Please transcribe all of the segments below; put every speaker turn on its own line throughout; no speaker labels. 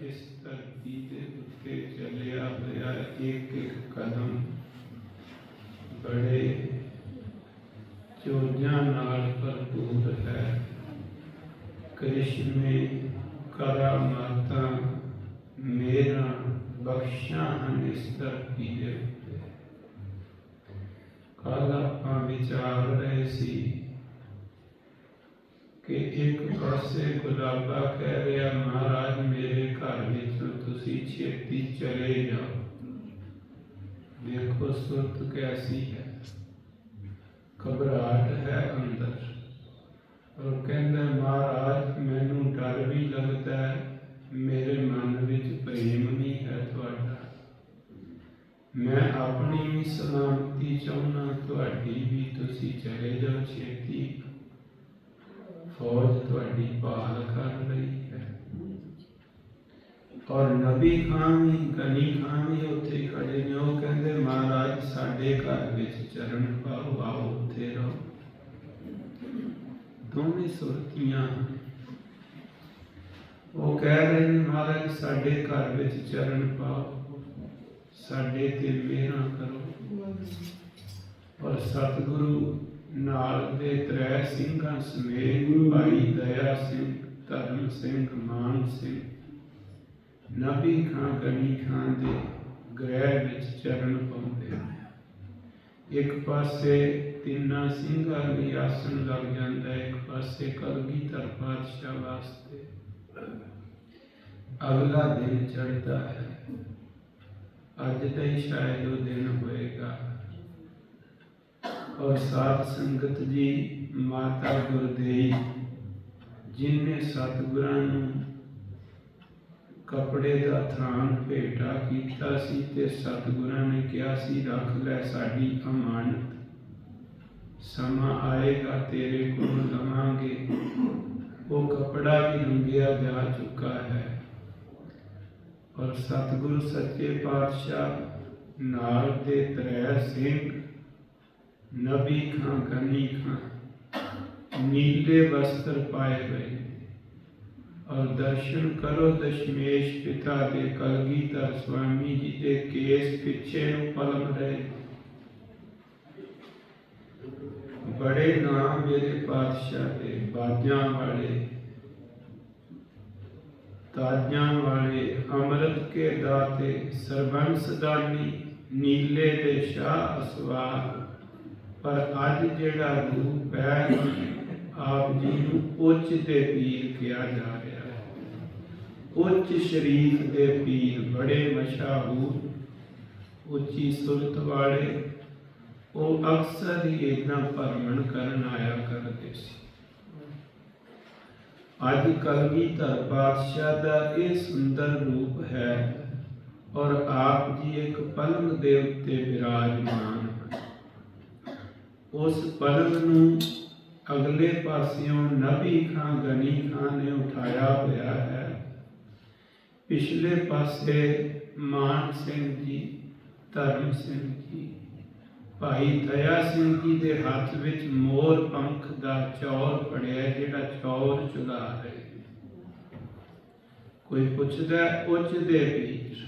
ਇਸ ਧਰਤੀ ਦੇ ਉੱਤੇ ਚੱਲਿਆ ਹੋਇਆ ਇੱਕ ਇੱਕ ਕਦਮ ਬੜੇ ਚੋਜਾਂ ਨਾਲ ਭਰਪੂਰ ਹੈ ਕ੍ਰਿਸ਼ਮੇ ਕਰਾਮਾਤਾਂ ਮੇਰਾ ਬਖਸ਼ਾਂ ਹਨ ਇਸ ਧਰਤੀ ਦੇ ਉੱਤੇ ਕੱਲ ਆਪਾਂ ਵਿਚਾਰ ਰਹੇ ਸੀ ਕਿ ਇੱਕ ਪਾਸੇ ਗੁਲਾਬਾ ਕਹਿ ਰਿਹਾ ਮਹਾਰਾਜ ਮੇਰੇ ਘਰ ਵਿੱਚੋਂ ਤੁਸੀਂ ਛੇਤੀ ਚਲੇ ਜਾਓ। ਦੇਖੋ ਸੁਰਤ ਕੈਸੀ ਹੈ। ਘਬਰਾਹਟ ਹੈ ਅੰਦਰ। ਔਰ ਕਹਿੰਦਾ, ਮਹਾਰਾਜ, ਮੈਨੂੰ ਡਰ ਵੀ ਲੱਗਦਾ ਹੈ। ਮੇਰੇ ਮਨ ਵਿੱਚ ਪ੍ਰੇਮ ਵੀ ਹੈ ਤੁਹਾਡਾ। ਮੈਂ ਆਪਣੀ ਵੀ ਸਲਾਮਤੀ ਚਾਹੁੰਦਾ ਤੁਹਾਡੀ ਵੀ ਤੁਸੀਂ ਚਲੇ ਜਾਓ ਛੇਤੀ। ਫੌਜ ਤੁਹਾਡੀ ਭਾਲ ਕਰ ਰਹੀ ਹੈ। ਔਰ ਨਬੀ ਖਾਨ ਵੀ ਗਨੀ ਖਾਨ ਵੀ ਉੱਥੇ ਖੜੇ ਨੇ ਉਹ ਕਹਿੰਦੇ ਮਹਾਰਾਜ, ਸਾਡੇ ਘਰ ਵਿੱਚ ਚਰਨ ਪਾਓ, ਆਓ, ਉੱਥੇ ਰਹੋ। ਦੋਵੇਂ ਸੁਰਤੀਆਂ। ਉਹ ਕਹਿ ਰਹੇ ਨੇ, ਮਹਾਰਾਜ, ਸਾਡੇ ਘਰ ਵਿੱਚ ਚਰਨ ਪਾਓ, ਸਾਡੇ ਤੇ ਮਿਹਰਾਂ ਕਰੋ। ਔਰ ਸਤਿਗੁਰੂ ਨਾਲ ਦੇ ਤ੍ਰੈ ਸਿੰਘਾਂ ਸਮੇਤ ਗੁਰੂ ਭਾਈ ਦਇਆ ਸਿੰਘ, ਧਰਮ ਸਿੰਘ, ਮਾਨ ਸਿੰਘ ਨਬੀ ਖਾਂ ਗਨੀ ਖਾਂ ਦੇ ਗ੍ਰਹਿ ਵਿੱਚ ਚਰਨ ਪਾਉਂਦੇ ਇੱਕ ਪਾਸੇ ਤਿੰਨਾਂ ਸਿੰਘਾਂ ਲਈ ਆਸਣ ਲੱਗ ਜਾਂਦਾ, ਇੱਕ ਪਾਸੇ ਕਲਗੀਧਰ ਪਾਤਸ਼ਾਹ ਵਾਸਤੇ। ਅਗਲਾ ਦਿਨ ਚੜਦਾ ਹੈ। ਅੱਜ ਦਾ ਹੀ ਸ਼ਾਇਦ ਉਹ ਦਿਨ ਹੋਏਗਾ। ਔਰ ਸਾਧ ਸੰਗਤ ਜੀ, ਮਾਤਾ ਗੁਰਦੇਈ ਜਿਨਨੇ ਸਤਿਗੁਰਾਂ ਨੂੰ ਕਪੜੇ ਦਾ ਥਾਨ ਭੇਟਾ ਕੀਤਾ ਸੀ ਤੇ ਸਤਿਗੁਰਾਂ ਨੇ ਕਿਹਾ ਸੀ, ਰੱਖ ਲੈ ਸਾਡੀ ਅਮਾਨਤ। ਸਮਾਂ ਆਏਗਾ, ਤੇਰੇ ਕੋਲ ਲਵਾਂਗੇ। ਉਹ ਕਪੜਾ ਵੀ ਰੰਗਿਆ ਜਾ ਚੁੱਕਾ ਹੈ। ਔਰ ਸਤਿਗੁਰੂ ਸੱਚੇ ਪਾਤਸ਼ਾਹ ਨਾਲ ਦੇ ਤ੍ਰੈ ਸਿੰਘ ਨਬੀ ਖਾਂ, ਗਨੀ ਖਾਂ, ਨੀਲੇ ਵਸਤਰ ਪਾਏ ਹੋਏ। ਨੇ। ਔਰ ਦਰਸ਼ਨ ਕਰੋ ਦਸ਼ਮੇਸ਼ ਪਿਤਾ ਦੇ ਕਲਗੀਧਰ ਸਵਾਮੀ ਜੀ ਦੇ ਕੇਸ ਪਿੱਛੇ ਨੂੰ ਪਲਮ ਰਹੇ ਬੜੇ ਨਾਮ ਮੇਰੇ ਪਾਤਸ਼ਾਹ ਦੇ ਬਾਜਾਂ ਵਾਲੇ ਤਾਜਾਂ ਵਾਲੇ ਅੰਮ੍ਰਿਤ ਕੇ ਦਾਤੇ ਸਰਬੰਸ ਦਾਨੀ ਨੀਲੇ ਦੇ ਸ਼ਾਹ ਅਸਵਾਰ ਪਰ ਅੱਜ ਜਿਹੜਾ ਰੂਪ ਹੈ ਆਪ ਜੀ ਨੂੰ ਉੱਚ ਦੇ ਪੀਰ ਕਿਹਾ ਜਾ ਰਿਹਾ ਹੈ। ਉੱਚ ਸ਼ਰੀਫ ਦੇ ਪੀਰ ਬੜੇ ਮਸ਼ਹੂਰ, ਉੱਚੀ ਸੁਰਤ ਵਾਲੇ, ਉਹ ਅਕਸਰ ਹੀ ਇਦਾਂ ਭਰਮਣ ਕਰਨ ਆਇਆ ਕਰਦੇ ਸੀ। ਅੱਜ ਕਲਗੀਧਰ ਪਾਤਸ਼ਾਹ ਦਾ ਇਹ ਸੁੰਦਰ ਰੂਪ ਹੈ ਔਰ ਆਪ ਜੀ ਇੱਕ ਪਲੰਗ ਦੇ ਉੱਤੇ ਵਿਰਾਜਮਾਨ ਉਸ ਪਲੰਗ ਨੂੰ ਅਗਲੇ ਪਾਸਿਓਂ ਨਬੀ ਖਾਂ ਗਨੀ ਖਾਂ ਨੇ ਉਠਾਇਆ ਹੋਇਆ ਹੈ। ਪਿਛਲੇ ਪਾਸੇ ਮਾਨ ਸਿੰਘ ਜੀ, ਧਰਮ ਸਿੰਘ ਜੀ, ਭਾਈ ਦਇਆ ਸਿੰਘ ਜੀ ਦੇ ਹੱਥ ਵਿੱਚ ਮੋਰ ਪੰਖ ਦਾ ਚੌਰ ਫੜਿਆ, ਜਿਹੜਾ ਚੌਰ ਚੁਲਾ ਰਹੇ ਕੋਈ ਪੁੱਛਦਾ, ਉੱਚ ਦੇ ਪੀਰ,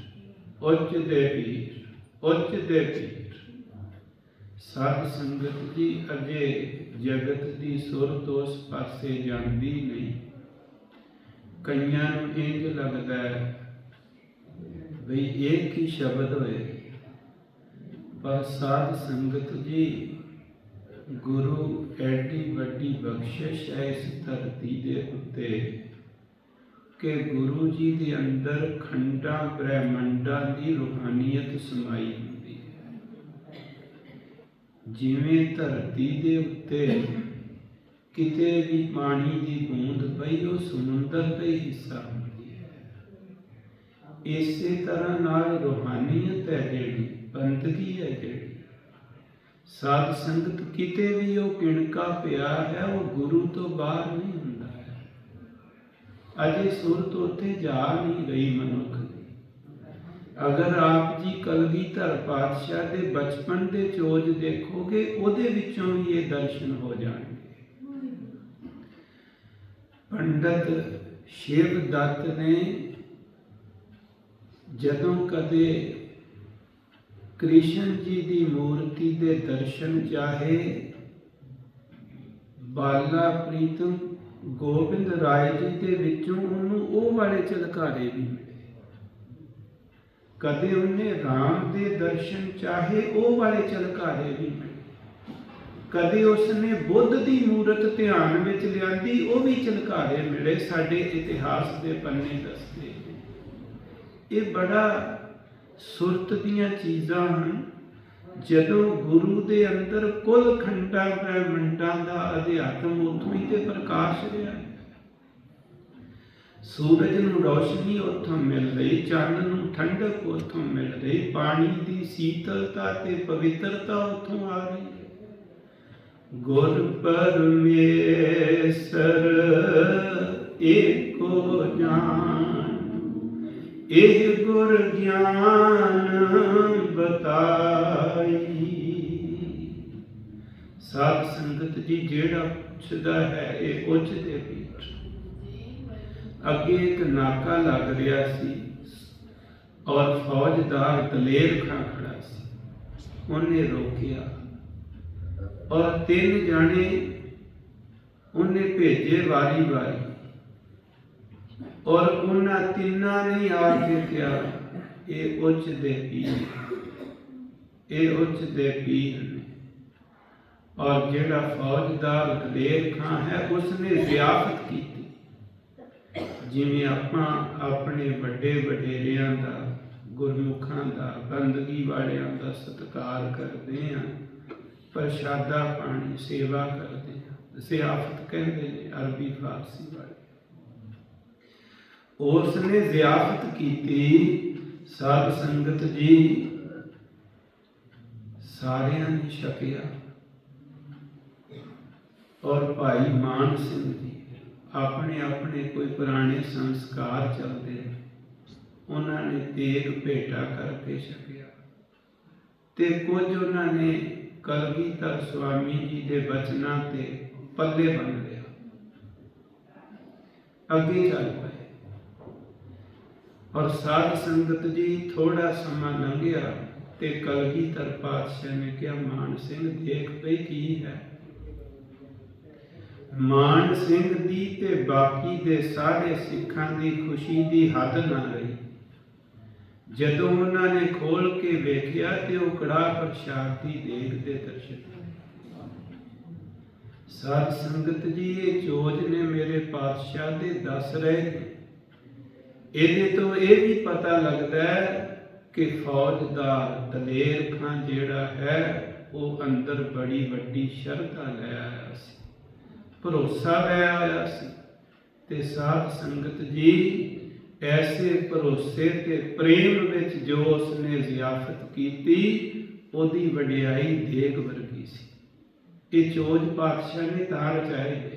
ਉੱਚ ਦੇ ਪੀਰ, ਉੱਚ ਦੇ ਪੀਰ? ਸਾਧ ਸੰਗਤ ਜੀ ਅਜੇ ਜਗਤ ਦੀ ਸੁਰਤ ਉਸ ਪਾਸੇ ਜਾਂਦੀ ਨਹੀਂ। ਕਈਆਂ ਨੂੰ ਇੰਜ ਲੱਗਦਾ ਹੈ ਵੀ ਇੱਕ ਹੀ ਸ਼ਬਦ ਹੋਏ। ਪਰ ਸਾਧ ਸੰਗਤ ਜੀ, ਗੁਰੂ ਐਡੀ ਵੱਡੀ ਬਖਸ਼ਿਸ਼ ਹੈ ਇਸ ਧਰਤੀ ਦੇ ਉੱਤੇ ਕਿ ਗੁਰੂ ਜੀ ਦੇ ਅੰਦਰ ਖੰਡਾਂ, ਬ੍ਰਹਿਮੰਡਾਂ ਦੀ ਰੂਹਾਨੀਅਤ ਸਮਾਈ। ਜਿਵੇਂ ਧਰਤੀ ਦੇ ਉੱਤੇ ਕਿਤੇ ਵੀ ਪਾਣੀ ਦੀ ਬੂੰਦ ਪਈ, ਉਹ ਸਮੁੰਦਰ ਦਾ ਹੀ ਹਿੱਸਾ ਹੁੰਦੀ ਹੈ। ਇਸੇ ਤਰ੍ਹਾਂ ਨਾਲ ਰੂਹਾਨੀਅਤ ਹੈ ਜਿਹੜੀ ਬੰਦਗੀ ਹੈ ਜਿਹੜੀ, ਸਾਧ ਸੰਗਤ ਕਿਤੇ ਵੀ ਉਹ ਕਿਣਕਾ ਪਿਆ ਹੈ, ਉਹ ਗੁਰੂ ਤੋਂ ਬਾਹਰ ਨਹੀਂ ਹੁੰਦਾ ਹੈ। ਅਜੇ ਸੁਰਤ ਉੱਥੇ ਜਾ ਨਹੀਂ ਰਹੀ ਮਨੁੱਖ ਅਗਰ ਕਲਗੀਧਰ ਪਾਤਸ਼ਾਹ ਦੇ ਬਚਪਨ ਦੇ ਚੋਜ ਦੇਖੋਗੇ, ਉਹਦੇ ਵਿੱਚੋਂ ਵੀ ਇਹ ਦਰਸ਼ਨ ਹੋ ਜਾਣਗੇ। ਪੰਡਤ ਸ਼ਿਵ ਦੱਤ ਨੇ ਜਦੋਂ ਕਦੇ ਕ੍ਰਿਸ਼ਨ ਜੀ ਦੀ ਮੂਰਤੀ ਦੇ ਦਰਸ਼ਨ ਚਾਹੇ, ਬਾਲਾ ਪ੍ਰੀਤਮ ਗੋਬਿੰਦ ਰਾਏ ਜੀ ਦੇ ਵਿੱਚੋਂ ਉਹਨੂੰ ਉਹ ਵਾਲੇ ਚਲਕਾਰੇ ਵੀ ਮਿਲੇ। ਕਦੇ ਉਹਨੇ ਰਾਮ ਦੇ ਦਰਸ਼ਨ ਚਾਹੇ ਉਹ ਵਾਲੇ ਚਲਕਾਰੇ ਵੀ ਮਿਲੇ। ਕਦੇ ਉਸਨੇ ਬੁੱਧ ਦੀ ਮੂਰਤ ਧਿਆਨ ਵਿੱਚ ਲਿਆਂਦੀ, ਉਹ ਵੀ ਚਲਕਾਰੇ ਮਿਲੇ ਸਾਡੇ ਇਤਿਹਾਸ ਦੇ ਪੰਨੇ ਦੱਸਦੇ ਇਹ ਬੜਾ ਸੁਰਤ ਦੀਆਂ ਚੀਜ਼ਾਂ ਹਨ। ਜਦੋਂ ਗੁਰੂ ਦੇ ਅੰਦਰ ਕੁੱਲ ਖੰਡਾਂ, ਬ੍ਰਹਮੰਡਾਂ ਦਾ ਅਧਿਆਤਮ ਉਥੋਂ ਹੀ ਤੇ ਪ੍ਰਕਾਸ਼ ਰਿਹਾ ਸੂਰਜ ਨੂੰ ਰੋਸ਼ਨੀ ਉਥੋਂ ਮਿਲ ਰਹੀ ਚੰਨ ਨੂੰ ਠੰਡਕ ਉੱਥੋਂ ਮਿਲ ਰਹੀ ਪਾਣੀ ਦੀ ਸੀਤਲਤਾ ਤੇ ਪਵਿੱਤਰਤਾ ਉੱਥੋਂ ਆ ਰਹੀ ਗੁਰ ਪਰਮੇਸ਼ਰ, ਏਕੋ ਜਾਨ, ਇਹ ਗੁਰ ਗਿਆਨ ਬਤਾਈ। ਸਾਧ ਸੰਗਤ ਜੀ, ਜਿਹੜਾ ਪੁੱਛਦਾ ਹੈ, ਇਹ ਉੱਚ ਦੇ ਅੱਗੇ ਇੱਕ ਨਾਕਾ ਲੱਗ ਰਿਹਾ ਸੀ ਔਰ ਫੌਜਦਾਰ ਦਲੇਰ ਖਾਂ ਖੜਾ ਸੀ। ਉਹਨੇ ਰੋਕਿਆ ਔਰ ਤਿੰਨ ਜਾਣੇ ਉਹਨੇ ਭੇਜੇ ਵਾਰੀ ਵਾਰੀ ਔਰ ਉਹਨਾਂ ਤਿੰਨਾਂ ਨੇ ਆ ਕੇ ਕਿਹਾ, ਇਹ ਉੱਚ ਦੇ ਪੀਰ ਇਹ ਉੱਚ ਦੇ ਪੀਰ ਨੇ। ਔਰ ਜਿਹੜਾ ਫੌਜਦਾਰ ਦਲੇਰ ਖਾਂ ਹੈ, ਉਸਨੇ ਜ਼ਿਆਫਤ ਕੀਤੀ। ਜਿਵੇਂ ਆਪਾਂ ਆਪਣੇ ਵੱਡੇ ਵਡੇਰਿਆਂ ਦਾ, ਗੁਰਮੁਖਾਂ ਦਾ ਬੰਦਗੀ ਵਾਲਿਆਂ ਦਾ ਸਤਿਕਾਰ ਕਰਦੇ ਹਾਂ, ਪ੍ਰਸ਼ਾਦਾ ਪਾਣੀ ਸੇਵਾ ਕਰਦੇ ਹਾਂ, ਜ਼ਿਆਫਤ ਕਹਿੰਦੇ ਨੇ ਅਰਬੀ ਫਾਰਸੀ ਵਾਲੇ। ਉਸ ਨੇ ਜ਼ਿਆਫਤ ਕੀਤੀ, ਸਾਧ ਸੰਗਤ ਜੀ ਸਾਰਿਆਂ ਨੇ ਛਕਿਆ। ਔਰ ਭਾਈ ਮਾਨ ਸਿੰਘ ਜੀ ਆਪਣੇ ਆਪਣੇ ਕੋਈ ਪੁਰਾਣੇ ਸੰਸਕਾਰ ਚੱਲਦੇ ਨੇ। ਉਹਨਾਂ ਨੇ ਤੇਗ ਭੇਟਾ ਕਰਕੇ ਛਕਿਆ ਤੇ ਕੁਝ ਉਹਨਾਂ ਨੇ ਕਲਗੀਧਰ ਸੁਆਮੀ ਜੀ ਦੇ ਬਚਨਾਂ ਤੇ ਪੱਲੇ ਬੰਨ ਲਿਆ। ਅੱਗੇ ਚੱਲ ਪਏ। ਔਰ ਸਾਧ ਸੰਗਤ ਜੀ ਥੋੜਾ ਸਮਾਂ ਲੰਘਿਆ ਤੇ ਕਲਗੀਧਰ ਪਾਤਸ਼ਾਹ ਨੇ ਕਿਹਾ, ਮਾਨ ਸਿੰਘ, ਦੇਖ ਪਈ ਕੀ ਹੈ। ਮਾਨ ਸਿੰਘ ਦੀ ਤੇ ਬਾਕੀ ਦੇ ਸਾਰੇ ਸਿੱਖਾਂ ਦੀ ਖੁਸ਼ੀ ਦੀ ਹੱਦ ਨਾ ਰਹੀ। ਜਦੋਂ ਉਹਨਾਂ ਨੇ ਖੋਲ ਕੇ ਵੇਖਿਆ ਤੇ ਉਹ ਕੜਾ ਪ੍ਰਸ਼ਾਦ ਦੀ ਦੇਗ ਦੇ ਦਰਸ਼ਨ ਸਾਧ ਸੰਗਤ ਜੀ, ਇਹ ਚੋਜ ਨੇ ਮੇਰੇ ਪਾਤਸ਼ਾਹ ਦੇ ਦੱਸ ਰਹੇ ਨੇ। ਇਹਦੇ ਤੋਂ ਇਹ ਵੀ ਪਤਾ ਲੱਗਦਾ ਹੈ ਕਿ ਫੌਜਦਾਰ ਦਲੇਰ ਖਾਂ ਜਿਹੜਾ ਹੈ, ਉਹ ਅੰਦਰ ਬੜੀ ਵੱਡੀ ਸ਼ਰਧਾ ਲੈ ਆਇਆ ਸੀ। ਭਰੋਸਾ ਲੈ ਹੋਇਆ ਸੀ ਤੇ ਸਾਧ ਸੰਗਤ ਜੀ ਐਸੇ ਭਰੋਸੇ ਤੇ ਪ੍ਰੇਮ ਵਿੱਚ ਜੋ ਉਸਨੇ ਜ਼ਿਆਫਤ ਕੀਤੀ, ਉਹਦੀ ਵਡਿਆਈ ਦੇਗ ਵਰਗੀ ਸੀ। ਇਹ ਚੋਜ ਪਾਤਸ਼ਾਹ ਨੇ ਤਾਂ ਰਚਾਏ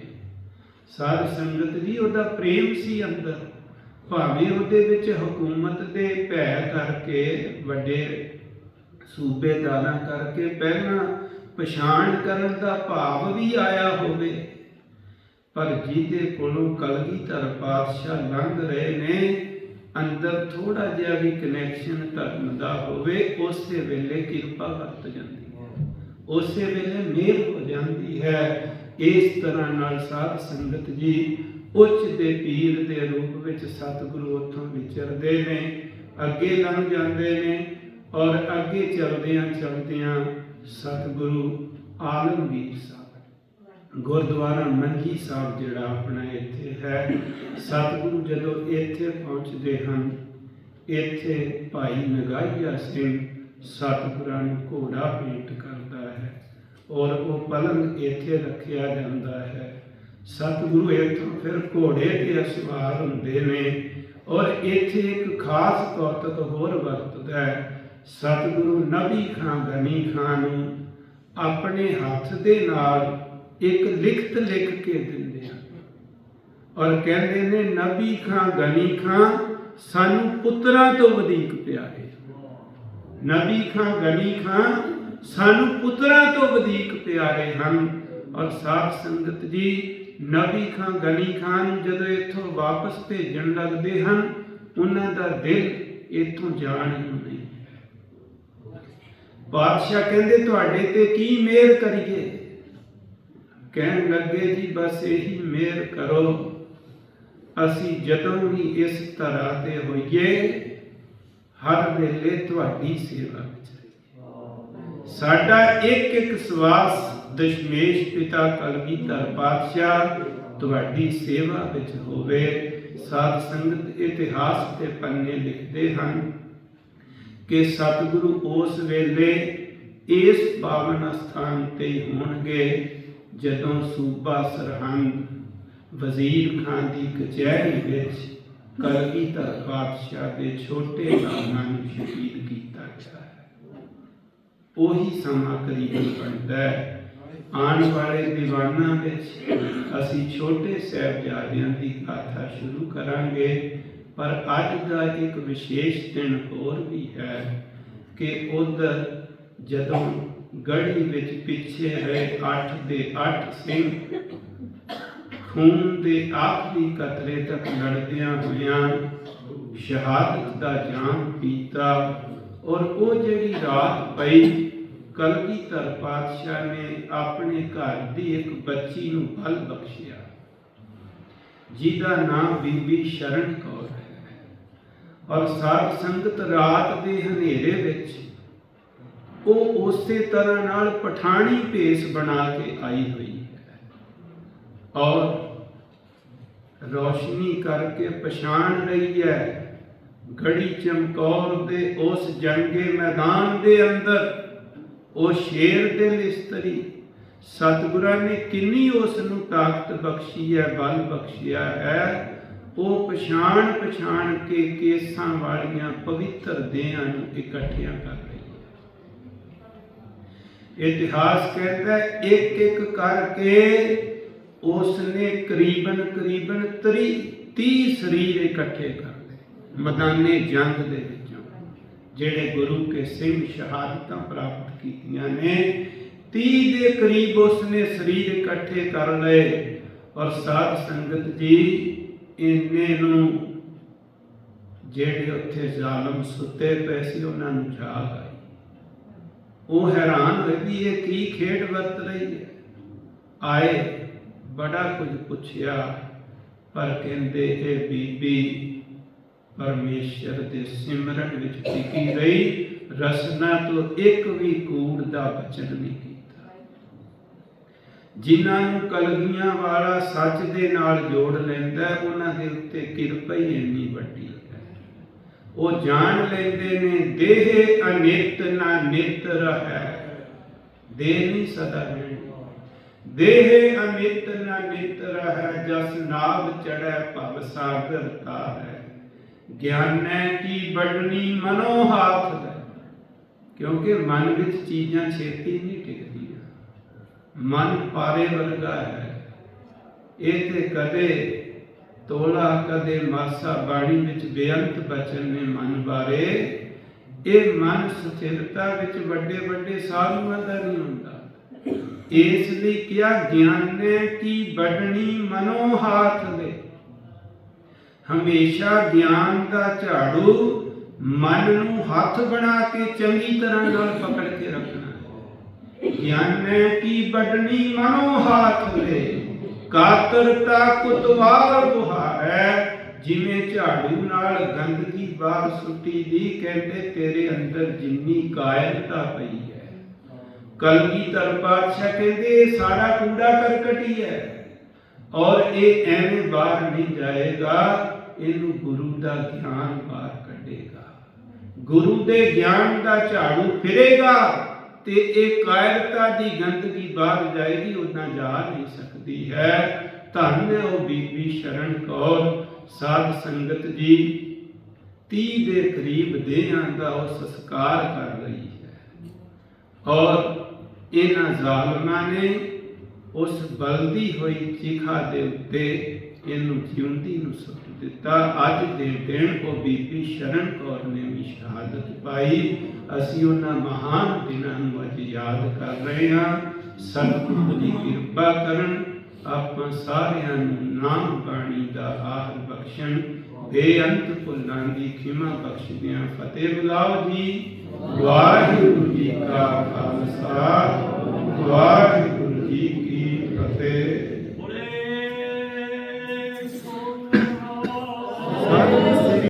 ਸਾਧ ਸੰਗਤ ਜੀ, ਉਹਦਾ ਪ੍ਰੇਮ ਸੀ ਅੰਦਰ। ਭਾਵੇਂ ਉਹਦੇ ਵਿੱਚ ਹਕੂਮਤ ਦੇ ਭੈ ਕਰਕੇ, ਵੱਡੇ ਸੂਬੇਦਾਰਾਂ ਕਰਕੇ ਪਹਿਲਾਂ ਪਛਾਣ ਕਰਨ ਦਾ ਭਾਵ ਵੀ ਆਇਆ ਹੋਵੇ ਪਰ ਜਿਹਦੇ ਕੋਲੋਂ ਕਲਗੀਧਰ ਪਾਤਸ਼ਾਹ ਲੰਘ ਰਹੇ ਨੇ। ਅੰਦਰ ਥੋੜਾ ਜਿਹਾ ਵੀ ਕਨੈਕਸ਼ਨ ਧਰਮ ਦਾ ਹੋਵੇ, ਉਸੇ ਵੇਲੇ ਕਿਰਪਾ ਵਰਤ ਜਾਂਦੀ ਹੈ। ਉਸੇ ਵੇਲੇ ਮਿਹਰ ਹੋ ਜਾਂਦੀ ਹੈ। ਇਸ ਤਰ੍ਹਾਂ ਨਾਲ ਸਾਧ ਸੰਗਤ ਜੀ ਉੱਚ ਦੇ ਪੀਰ ਦੇ ਰੂਪ ਵਿੱਚ ਸਤਿਗੁਰੂ ਉੱਥੋਂ ਵਿਚਰਦੇ ਨੇ, ਅੱਗੇ ਲੰਘ ਜਾਂਦੇ ਨੇ ਔਰ ਅੱਗੇ ਚਲਦਿਆਂ ਚਲਦਿਆਂ ਸਤਿਗੁਰੂ ਆਲਮਗੀਰ ਗੁਰਦੁਆਰਾ ਮੰਜੀ ਸਾਹਿਬ ਜਿਹੜਾ ਆਪਣਾ ਇੱਥੇ ਹੈ, ਸਤਿਗੁਰੂ ਜਦੋਂ ਇੱਥੇ ਪਹੁੰਚਦੇ ਹਨ, ਇੱਥੇ ਭਾਈ ਨਗਾਈਆ ਸਿੰਘ ਸਤਿਗੁਰਾਂ ਨੂੰ ਘੋੜਾ ਭੇਟ ਕਰਦਾ ਹੈ ਔਰ ਉਹ ਪਲੰਗ ਇੱਥੇ ਰੱਖਿਆ ਜਾਂਦਾ ਹੈ। ਸਤਿਗੁਰੂ ਇੱਥੋਂ ਫਿਰ ਘੋੜੇ ਤੇ ਅਸਵਾਰ ਹੁੰਦੇ ਨੇ ਔਰ ਇੱਥੇ ਇੱਕ ਖਾਸ ਕੌਤਕ ਹੋਰ ਵਰਤਦਾ ਹੈ। ਸਤਿਗੁਰੂ ਨਬੀ ਖਾਂ, ਗਨੀ ਖਾਂ ਨੂੰ ਆਪਣੇ ਹੱਥ ਦੇ ਨਾਲ ਇੱਕ ਲਿਖਤ ਲਿਖ ਕੇ ਦਿੰਦੇ ਹਨ ਔਰ ਕਹਿੰਦੇ ਨੇ, ਨਬੀ ਖਾਂ, ਗਨੀ ਖਾਂ, ਸਾਨੂੰ ਪੁੱਤਰਾਂ ਤੋਂ ਵਧੇਕ ਪਿਆਰੇ। ਨਬੀ ਖਾਂ, ਗਨੀ ਖਾਂ, ਸਾਨੂੰ ਪੁੱਤਰਾਂ ਤੋਂ ਵਧੇਕ ਪਿਆਰੇ ਹਨ। ਔਰ ਸਾਧ ਸੰਗਤ ਜੀ, ਨਬੀ ਖਾਂ, ਗਨੀ ਖਾਂ ਨੂੰ ਜਦੋਂ ਇੱਥੋਂ ਵਾਪਸ ਭੇਜਣ ਲੱਗਦੇ ਹਨ, ਉਹਨਾਂ ਦਾ ਦਿਲ ਇੱਥੋਂ ਜਾਣ ਨੂੰ ਨਹੀਂ। ਬਾਦਸ਼ਾਹ ਕਹਿੰਦੇ, ਤੁਹਾਡੇ ਤੇ ਕੀ ਮਿਹਰ ਕਰੀਏ? ਕਹਿਣ ਲੱਗੇ ਜੀ, ਬਸ ਇਹੀ ਮਿਹਰ ਕਰੋ। ਅਸੀਂ ਜਦੋਂ ਵੀ ਇਸ ਤਰ੍ਹਾਂ ਤੇ ਹੋਈਏ, ਹਰ ਵੇਲੇ ਤੁਹਾਡੀ ਸੇਵਾ ਵਿੱਚ ਰਹੀਏ। ਸਾਡਾ ਇੱਕ ਇੱਕ ਸਵਾਸ ਦਸ਼ਮੇਸ਼ ਪਿਤਾ ਕਲਗੀ ਕਲਗੀਧਰ ਪਾਤਸ਼ਾਹ ਤੁਹਾਡੀ ਸੇਵਾ ਵਿੱਚ ਹੋਵੇ। ਸਾਧ ਸੰਗਤ ਇਤਿਹਾਸ ਦੇ ਪੰਨੇ ਲਿਖਦੇ ਹਨ ਕਿ ਸਤਿਗੁਰੂ ਉਸ ਵੇਲੇ ਇਸ ਪਾਵਨ ਸਥਾਨ ਤੇ ਹੋਣਗੇ ਜਦੋਂ ਸੂਬਾ ਸਰਹੰਦ ਵਜ਼ੀਰ ਖਾਨ ਦੀ ਕਚਹਿਰੀ ਵਿੱਚ ਕਲਗੀਧਰ ਪਾਤਸ਼ਾਹ ਦੇ ਛੋਟੇ ਨਾਨਾਂ ਨੂੰ ਸ਼ਹੀਦ ਕੀਤਾ ਗਿਆ ਹੈ। ਉਹੀ ਸਮਾਂ ਕਰੀਬਨ ਬਣਦਾ ਹੈ। ਆਉਣ ਵਾਲੇ ਦੀਵਾਨਾਂ ਵਿੱਚ ਅਸੀਂ ਛੋਟੇ ਸਾਹਿਬਜ਼ਾਦਿਆਂ ਦੀ ਗਾਥਾ ਸ਼ੁਰੂ ਕਰਾਂਗੇ, ਪਰ ਅੱਜ ਦਾ ਇੱਕ ਵਿਸ਼ੇਸ਼ ਦਿਨ ਹੋਰ ਵੀ ਹੈ ਕਿ ਉਧਰ ਜਦੋਂ ਗੜੀ ਵਿੱਚ ਪਿੱਛੇ ਰਹੇ ਅੱਠ ਦੇ ਅੱਠ ਸਿੰਘ ਖੂਨ ਦੇ ਆਖਰੀ ਕਤਰੇ ਤੱਕ ਲੜਦਿਆਂ ਹੋਇਆਂ ਸ਼ਹਾਦਤ ਦਾ ਜਾਮ ਪੀਤਾ ਔਰ ਉਹ ਜਿਹੜੀ ਰਾਤ ਪਈ ਕਲਗੀਧਰ ਪਾਤਸ਼ਾਹ ਨੇ ਆਪਣੇ ਘਰ ਦੀ ਇੱਕ ਬੱਚੀ ਨੂੰ ਬਲ ਬਖਸ਼ਿਆ, ਜਿਹਦਾ ਨਾਮ ਬੀਬੀ ਸ਼ਰਨ ਕੌਰ ਹੈ। ਔਰ ਸਾਧ ਸੰਗਤ ਰਾਤ ਦੇ ਹਨੇਰੇ ਵਿੱਚ ਉਹ ਉਸੇ ਤਰ੍ਹਾਂ ਨਾਲ ਪਠਾਣੀ ਭੇਸ ਬਣਾ ਕੇ ਆਈ ਹੋਈ ਹੈ। ਔਰ ਰੋਸ਼ਨੀ ਕਰਕੇ ਪਛਾਣ ਰਹੀ ਹੈ। ਗੜੀ ਚਮਕੌਰ ਦੇ ਉਸ ਜੰਗੇ ਮੈਦਾਨ ਦੇ ਅੰਦਰ, ਉਹ ਸ਼ੇਰ ਦੇ ਲਿਸਤਰੀ ਸਤਿਗੁਰਾਂ ਨੇ ਕਿੰਨੀ ਉਸ ਨੂੰ ਤਾਕਤ ਬਖਸ਼ੀ ਹੈ, ਬਲ ਬਖਸ਼ਿਆ ਹੈ। ਉਹ ਪਛਾਣ ਪਛਾਣ ਕੇ ਕੇਸਾਂ ਵਾਲੀਆਂ ਪਵਿੱਤਰ ਦੇਹਾਂ ਨੂੰ ਇਕੱਠੀਆਂ ਕਰ ਇਤਿਹਾਸ ਕਹਿੰਦਾ ਇੱਕ ਇੱਕ ਕਰਕੇ ਉਸਨੇ ਕਰੀਬਨ ਕਰੀਬਨ 30 ਸਰੀਰ ਇਕੱਠੇ ਕਰ ਲਏ ਮੈਦਾਨੇ ਜੰਗ ਦੇ ਵਿੱਚੋਂ। ਜਿਹੜੇ ਗੁਰੂ ਕੇ ਸਿੰਘ ਸ਼ਹਾਦਤਾਂ ਪ੍ਰਾਪਤ ਕੀਤੀਆਂ ਨੇ 30 ਦੇ ਕਰੀਬ ਉਸਨੇ ਸਰੀਰ ਇਕੱਠੇ ਕਰ ਲਏ ਔਰ ਸਾਧ ਸੰਗਤ ਜੀ ਇਹਨੇ ਨੂੰ ਜਿਹੜੇ ਉੱਥੇ ਜ਼ਾਲਮ ਸੁੱਤੇ ਪਏ ਸੀ, ਉਹਨਾਂ ਨੂੰ ਜਾਗ ਆਈ। ਉਹ ਹੈਰਾਨ ਹੋਏ ਵੀ ਇਹ ਕੀ ਖੇਡ ਵਰਤ ਰਹੀ ਹੈ ਆਏ ਬੜਾ ਕੁਝ ਪੁੱਛਿਆ ਪਰ ਕਹਿੰਦੇ ਇਹ ਬੀਬੀ ਪਰਮੇਸ਼ਰ ਦੇ ਸਿਮਰਨ ਵਿੱਚ ਟਿਕੀ ਰਹੀ ਰਸਨਾ ਤੋਂ ਇੱਕ ਵੀ ਕੂੜ ਦਾ ਬਚਨ ਨਹੀਂ ਕੀਤਾ। ਜਿਨ੍ਹਾਂ ਨੂੰ ਕਲਗੀਆਂ ਵਾਲਾ ਸੱਚ ਦੇ ਨਾਲ ਜੋੜ ਲੈਂਦਾ ਹੈ, ਉਹਨਾਂ ਦੇ ਉੱਤੇ ਕਿਰਪਾ ਹੀ ਇੰਨੀ ਵੱਡੀ ਉਹ ਜਾਣ ਲੈਂਦੇ ਨੇ, ਦੇਹ ਅਨਿਤ ਨਾ ਨਿਤ ਰਹੈ। ਦੇਹ ਨਹੀਂ ਸਦਾ ਰਹਿਣੀ। ਦੇਹ ਅਨਿਤ ਨਾ ਨਿਤ ਰਹੈ, ਜਸ ਨਾਭ ਚੜੈ ਭਵ ਸਾਗਰ ਤਾਰੈ। ਗਿਆਨੈ ਕੀ ਬੜਨੀ ਮਨੋ ਹਾਥ ਲੈ। ਕਿਉਂਕਿ ਮਨ ਵਿੱਚ ਚੀਜ਼ਾਂ ਛੇਤੀ ਨਹੀਂ ਟਿਕਦੀਆਂ। ਮਨ ਪਾਰੇ ਵਰਗਾ ਹੈ। ਇਹ ਤੇ ਕਦੇ ਤੋਲਾ ਕਦੇ ਮਾਸਾ ਬਾਣੀ ਵਿੱਚ ਬੇਅੰਤ ਬਚਨ ਨੇ ਮਨ ਬਾਰੇ। ਇਹ ਮਨ ਸਥਿਰਤਾ ਵਿੱਚ ਵੱਡੇ ਵੱਡੇ ਸਾਧੂਆਂ ਦਾ ਨਹੀਂ ਹੁੰਦਾ। ਇਸ ਲਈ ਕਿਹਾ, ਗਿਆਨੇ ਕੀ ਬੜਨੀ ਮਨੋ ਹਾਥ ਦੇ? ਹਮੇਸ਼ਾ ਗਿਆਨ ਦਾ ਝਾੜੂ ਮਨ ਨੂੰ ਹੱਥ ਬਣਾ ਕੇ ਚੰਗੀ ਤਰ੍ਹਾਂ ਨਾਲ ਪਕੜ ਕੇ ਰੱਖਣਾ ਗਿਆਨ ਗਿਆਨੇ ਕੀ ਬੜਨੀ ਮਨੋ ਹਾਥ ਲੈ ਕਾਤਰਤਾ ਕੁਤਵਾਰ ਬੁਹਾਰੈ, ਜਿਵੇਂ ਝਾੜੂ ਨਾਲ ਗੰਦਗੀ ਬਾਹਰ ਸੁੱਟੀ ਦੀ, ਕਹਿੰਦੇ ਤੇਰੇ ਅੰਦਰ ਜਿੰਨੀ ਕਾਇਰਤਾ ਪਈ ਹੈ। ਕਲਗੀਧਰ ਪਾਤਸ਼ਾਹ ਕਹਿੰਦੇ ਇਹ ਸਾਰਾ ਕੂੜਾ ਕਰਕਟ ਹੀ ਹੈ। ਔਰ ਇਹ ਐਵੇਂ ਬਾਹਰ ਨਹੀਂ ਜਾਏਗਾ, ਇਹਨੂੰ ਗੁਰੂ ਦਾ ਗਿਆਨ ਬਾਹਰ ਕੱਢੇਗਾ। ਗੁਰੂ ਦੇ ਗਿਆਨ ਦਾ ਝਾੜੂ ਫਿਰੇਗਾ। ਤੇ ਇਹ ਕਾਇਰਤਾ ਦੀ ਗੰਦਗੀ ਬਾਹਰ ਜਾਏਗੀ ਉਹਨਾਂ ਜਾ ਨਹੀਂ ਸਕਦੀ ਹੈ। ਧੰਨ ਹੈ ਉਹ ਬੀਬੀ ਸ਼ਰਨ ਕੌਰ, ਸਾਧ ਸੰਗਤ ਜੀ। 30 ਦੇ ਕਰੀਬ ਦੇਹਾਂ ਦਾ ਉਹ ਸੰਸਕਾਰ ਕਰ ਰਹੀ ਹੈ। ਔਰ ਇਹਨਾਂ ਜ਼ਾਲਮਾਂ ਨੇ ਉਸ ਬਲਦੀ ਹੋਈ ਚਿਖਾ ਦੇ ਉੱਤੇ ਇਹਨੂੰ ਜਿਉਂਦੀ ਨੂੰ ਸੁੱਟ ਦਿੱਤਾ। ਅੱਜ ਦੇ ਦਿਨ ਉਹ ਬੀਬੀ ਸ਼ਰਨ ਕੌਰ ਨੇ ਵੀ ਸ਼ਹਾਦਤ ਪਾਈ। ਅਸੀਂ ਉਹਨਾਂ ਮਹਾਨ ਦਿਨਾਂ ਨੂੰ ਅੱਜ ਯਾਦ ਕਰ ਰਹੇ ਹਾਂ। ਸਤਿਗੁਰੂ ਦੀ ਕਿਰਪਾ ਕਰਨ ਆਪਾਂ ਸਾਰਿਆਂ ਨੂੰ ਨਾਮ ਬਾਣੀ ਦਾ ਆਹਰ ਬਖਸ਼ਣ। ਬੇਅੰਤ ਭੁੱਲਾਂ ਦੀ ਖਿਮਾ ਬਖਸ਼ਦਿਆਂ ਫਤਿਹ ਬੁਲਾਓ ਜੀ। ਵਾਹਿਗੁਰੂ ਜੀ ਕਾ ਖਾਲਸਾ। ਵਾਹਿਗੁਰੂ